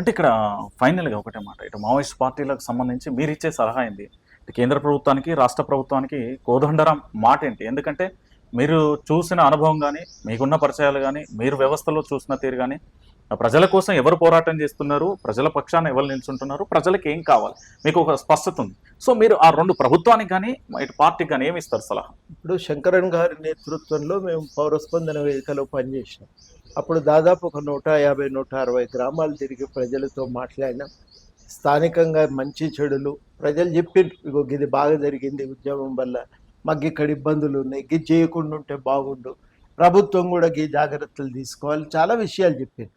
అంటే ఇక్కడ ఫైనల్గా ఒకటే మాట. ఇటు మావోయిస్ట్ పార్టీలకు సంబంధించి మీరు ఇచ్చే సలహా ఏంది? కేంద్ర ప్రభుత్వానికి రాష్ట్ర ప్రభుత్వానికి కోదండరం మాట ఏంటి? ఎందుకంటే మీరు చూసిన అనుభవం కానీ మీకున్న పరిచయాలు కానీ మీరు వ్యవస్థలో చూసిన తీరు కానీ ప్రజల కోసం ఎవరు పోరాటం చేస్తున్నారు? ప్రజల పక్షాన ఎవరు నిల్చుంటున్నారు? ప్రజలకు ఏం కావాలి? మీకు ఒక స్పష్టత ఉంది. సో మీరు ఆ రెండు ప్రభుత్వానికి కానీ ఇటు పార్టీకి కానీ ఏమి ఇస్తారు సలహా? ఇప్పుడు శంకరన్ గారి నేతృత్వంలో మేము పౌరస్పందన వేదికలో పనిచేసినాం. అప్పుడు దాదాపు ఒక నూట యాభై నూట అరవై గ్రామాలు తిరిగి ప్రజలతో మాట్లాడినాం స్థానికంగా మంచి చెడులు ప్రజలు చెప్పిండ్రు ఇగో ఇది బాగా జరిగింది ఉద్యమం వల్ల మాకు ఇక్కడ ఇబ్బందులు ఉన్నాయి గిది చేయకుండా ఉంటే బాగుండు ప్రభుత్వం కూడా గీ జాగ్రత్తలు తీసుకోవాలి చాలా విషయాలు చెప్పింది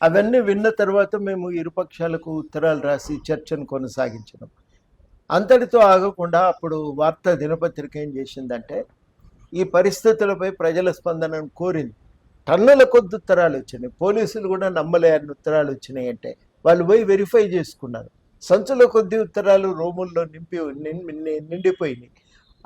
అవన్నీ విన్న తర్వాత మేము ఇరుపక్షాలకు ఉత్తరాలు రాసి చర్చను కొనసాగించినాం. అంతటితో ఆగకుండా అప్పుడు వార్తా దినపత్రిక ఏం చేసిందంటే ఈ పరిస్థితులపై ప్రజల స్పందనను కోరింది. టన్నుల కొద్ది ఉత్తరాలు వచ్చినాయి. పోలీసులు కూడా నమ్మలేని ఉత్తరాలు వచ్చినాయి అంటే. వాళ్ళు పోయి వెరిఫై చేసుకున్నారు. సంచుల కొద్ది ఉత్తరాలు రూముల్లో నింపి ని- నిండిపోయినాయి.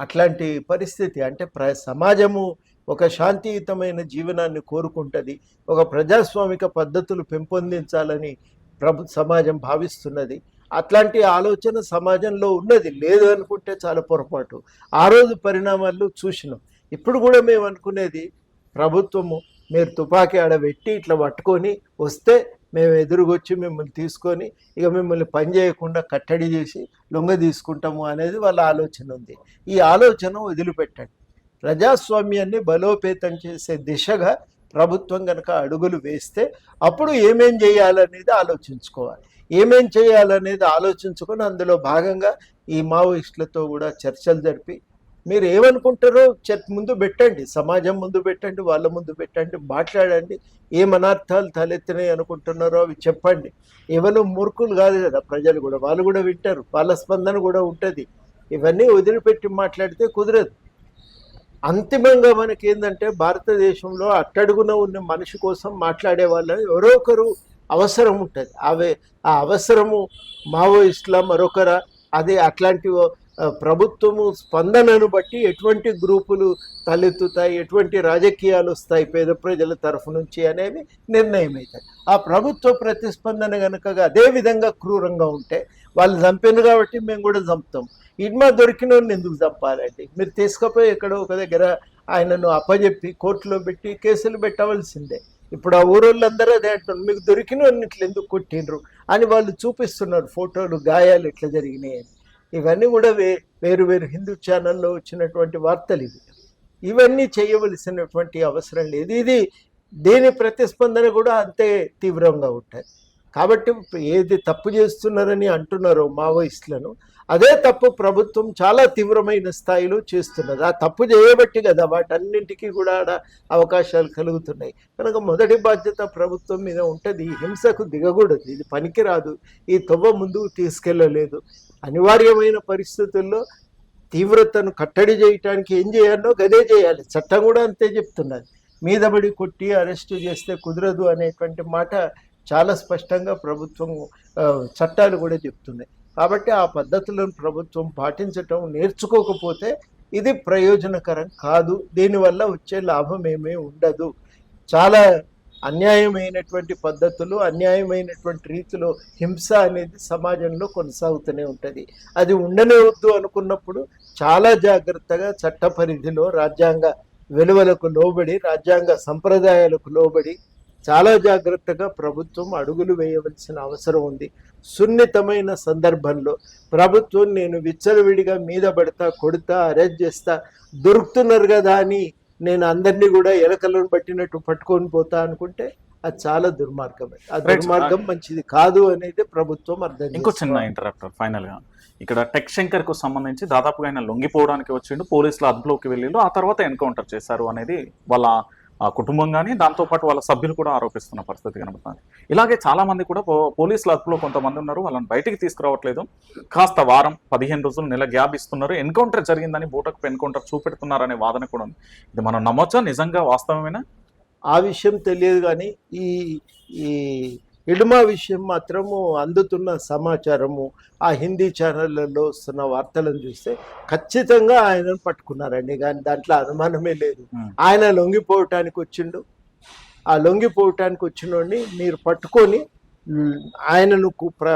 అట్లాంటి పరిస్థితి అంటే ప్ర సమాజము ఒక శాంతియుతమైన జీవనాన్ని కోరుకుంటుంది. ఒక ప్రజాస్వామిక పద్ధతులు పెంపొందించాలని ప్రభు సమాజం భావిస్తున్నది. అట్లాంటి ఆలోచన సమాజంలో ఉన్నది. లేదు అనుకుంటే చాలా పొరపాటు. ఆ రోజు పరిణామాలు చూసినాం. ఇప్పుడు కూడా మేము అనుకునేది ప్రభుత్వము మీరు తుపాకీ ఆడబెట్టి ఇట్లా పట్టుకొని వస్తే మేము ఎదురుకొచ్చి మిమ్మల్ని తీసుకొని ఇక మిమ్మల్ని పని చేయకుండా కట్టడి చేసి లొంగ తీసుకుంటాము అనేది వాళ్ళ ఆలోచన ఉంది. ఈ ఆలోచన వదిలిపెట్టండి. ప్రజాస్వామ్యాన్ని బలోపేతం చేసే దిశగా ప్రభుత్వం కనుక అడుగులు వేస్తే అప్పుడు ఏమేం చేయాలనేది ఆలోచించుకోవాలి. ఏమేం చేయాలనేది ఆలోచించుకొని అందులో భాగంగా ఈ మావోయిస్టులతో కూడా చర్చలు జరిపి మీరు ఏమనుకుంటారో చర్చ ముందు పెట్టండి సమాజం ముందు పెట్టండి వాళ్ళ ముందు పెట్టండి మాట్లాడండి ఏం అనర్థాలు తలెత్తినాయి అనుకుంటున్నారో అవి చెప్పండి. ఎవరు మూర్ఖులు కాదు కదా ప్రజలు కూడా వాళ్ళు కూడా వింటారు వాళ్ళ స్పందన కూడా ఉంటుంది. ఇవన్నీ వదిలిపెట్టి మాట్లాడితే కుదరదు. అంతిమంగా మనకి ఏంటంటే భారతదేశంలో అట్టడుగున ఉన్న మనిషి కోసం మాట్లాడే వాళ్ళు ఎవరో ఒకరు అవసరం ఉంటుంది. అవే ఆ అవసరము మావోయిస్టుల మరొకరా అది అట్లాంటి ప్రభుత్వము స్పందనను బట్టి ఎటువంటి గ్రూపులు తలెత్తుతాయి ఎటువంటి రాజకీయాలు వస్తాయి పేద ప్రజల తరఫు నుంచి అనేవి నిర్ణయం అవుతాయి ఆ ప్రభుత్వ ప్రతిస్పందన కనుక అదే విధంగా క్రూరంగా ఉంటే వాళ్ళు చంపారు కాబట్టి మేము కూడా చంపుతాం. ఇడ్మా దొరికిన వాళ్ళని ఎందుకు చంపాలండి? మీరు తీసుకుపోయి ఎక్కడో ఒక దగ్గర ఆయనను అప్పజెప్పి కోర్టులో పెట్టి కేసులు పెట్టవలసిందే. ఇప్పుడు ఆ ఊరోళ్ళందరూ అదే అంటున్నారు మీకు దొరికిన వాళ్ళని ఇట్లా ఎందుకు కొట్టిండ్రు అని వాళ్ళు చూపిస్తున్నారు ఫోటోలు గాయాలు ఇట్లా జరిగినాయి అని ఇవన్నీ కూడా వే వేరు వేరు హిందూ ఛానల్లో వచ్చినటువంటి వార్తలు ఇవి. ఇవన్నీ చేయవలసినటువంటి అవసరం లేదు. ఇది దేని ప్రతిస్పందన కూడా అంతే తీవ్రంగా ఉంటుంది కాబట్టి ఏది తప్పు చేస్తున్నారని అంటున్నారో మావోయిస్టులను అదే తప్పు ప్రభుత్వం చాలా తీవ్రమైన స్థాయిలో చేస్తున్నది. ఆ తప్పు చేయబట్టి కదా వాటన్నింటికి కూడా ఆడ అవకాశాలు కలుగుతున్నాయి. కనుక మొదటి బాధ్యత ప్రభుత్వం మీద ఉంటుంది. ఈ హింసకు దిగకూడదు. ఇది పనికిరాదు. ఈ తొవ్వ ముందుకు తీసుకెళ్ళలేదు అనివార్యమైన పరిస్థితుల్లో తీవ్రతను కట్టడి చేయటానికి ఏం చేయాలో గదే చేయాలి. చట్టం కూడా అంతే చెప్తున్నది. మీదబడి కొట్టి అరెస్టు చేస్తే కుదరదు అనేటువంటి మాట చాలా స్పష్టంగా ప్రభుత్వం చట్టాలు కూడా చెప్తున్నాయి. కాబట్టి ఆ పద్ధతులను ప్రభుత్వం పాటించటం నేర్చుకోకపోతే ఇది ప్రయోజనకరం కాదు. దీనివల్ల వచ్చే లాభం ఏమీ ఉండదు. చాలా అన్యాయమైనటువంటి పద్ధతులు అన్యాయమైనటువంటి రీతిలో హింస అనేది సమాజంలో కొనసాగుతూనే ఉంటుంది. అది ఉండనే వద్దు అనుకున్నప్పుడు చాలా జాగ్రత్తగా చట్ట పరిధిలో రాజ్యాంగ విలువలకు లోబడి రాజ్యాంగ సంప్రదాయాలకు లోబడి చాలా జాగ్రత్తగా ప్రభుత్వం అడుగులు వేయవలసిన అవసరం ఉంది సున్నితమైన సందర్భంలో ప్రభుత్వం నేను విచ్చలవిడిగా మీద పడతా కొడతా అరెస్ట్ చేస్తా దొరుకుతున్నారు కదా అని నేను అందరినీ కూడా ఎలకలను పట్టినట్టు పట్టుకొని పోతా అనుకుంటే అది చాలా దుర్మార్గమే ఆ. దుర్మార్గం మంచిది కాదు అనేది ప్రభుత్వం అర్థం ఇంకో చిన్న. ఇంటరాప్టర్ ఫైనల్గా ఇక్కడ టెక్ శంకర్కు సంబంధించి దాదాపుగా ఆయన లొంగిపోవడానికి వచ్చిండు పోలీసులు అదుపులోకి వెళ్ళిండు ఆ తర్వాత ఎన్కౌంటర్ చేశారు అనేది వాళ్ళ కుటుంబం కానీ దాంతోపాటు వాళ్ళ సభ్యులు కూడా ఆరోపిస్తున్న పరిస్థితి కనబడుతుంది. ఇలాగే చాలామంది కూడా పో- పోలీసుల అదుపులో కొంతమంది ఉన్నారు వాళ్ళని బయటికి తీసుకురావట్లేదు. కాస్త వారం పదిహేను రోజులు నెల గ్యాప్ ఇస్తున్నారు. ఎన్కౌంటర్ జరిగిందని బూటకు ఎన్కౌంటర్ చూపెడుతున్నారనే వాదన కూడా ఉంది. ఇది మనం నమ్మొచ్చా? నిజంగా వాస్తవమేనా? ఆ విషయం తెలియదు కానీ ఈ ఈ ఇడుమా విషయం మాత్రము అందుతున్న సమాచారము. ఆ హిందీ ఛానళ్ళల్లో వస్తున్న వార్తలను చూస్తే ఖచ్చితంగా ఆయనను పట్టుకున్నారండి. కానీ దాంట్లో అనుమానమే లేదు. ఆయన లొంగిపోవటానికి వచ్చిండు. ఆ లొంగిపోవటానికి వచ్చినోడిని మీరు పట్టుకొని ఆయనను ప్ర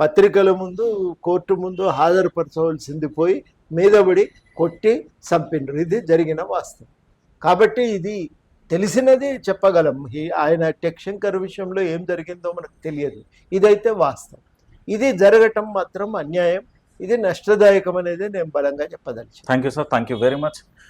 పత్రికల ముందు కోర్టు ముందు హాజరుపరచవలసింది పోయి మీదబడి కొట్టి చంపిండ్రు. ఇది జరిగిన వాస్తవం. కాబట్టి ఇది తెలిసినది చెప్పగలం. హీ ఆయన టెక్షంకర్ విషయంలో ఏం జరిగిందో మనకు తెలియదు. ఇదైతే వాస్తవం. ఇది జరగటం మాత్రం అన్యాయం. ఇది నష్టదాయకం అనేది నేను బలంగా చెప్పదలిచాను thank you sir thank you very much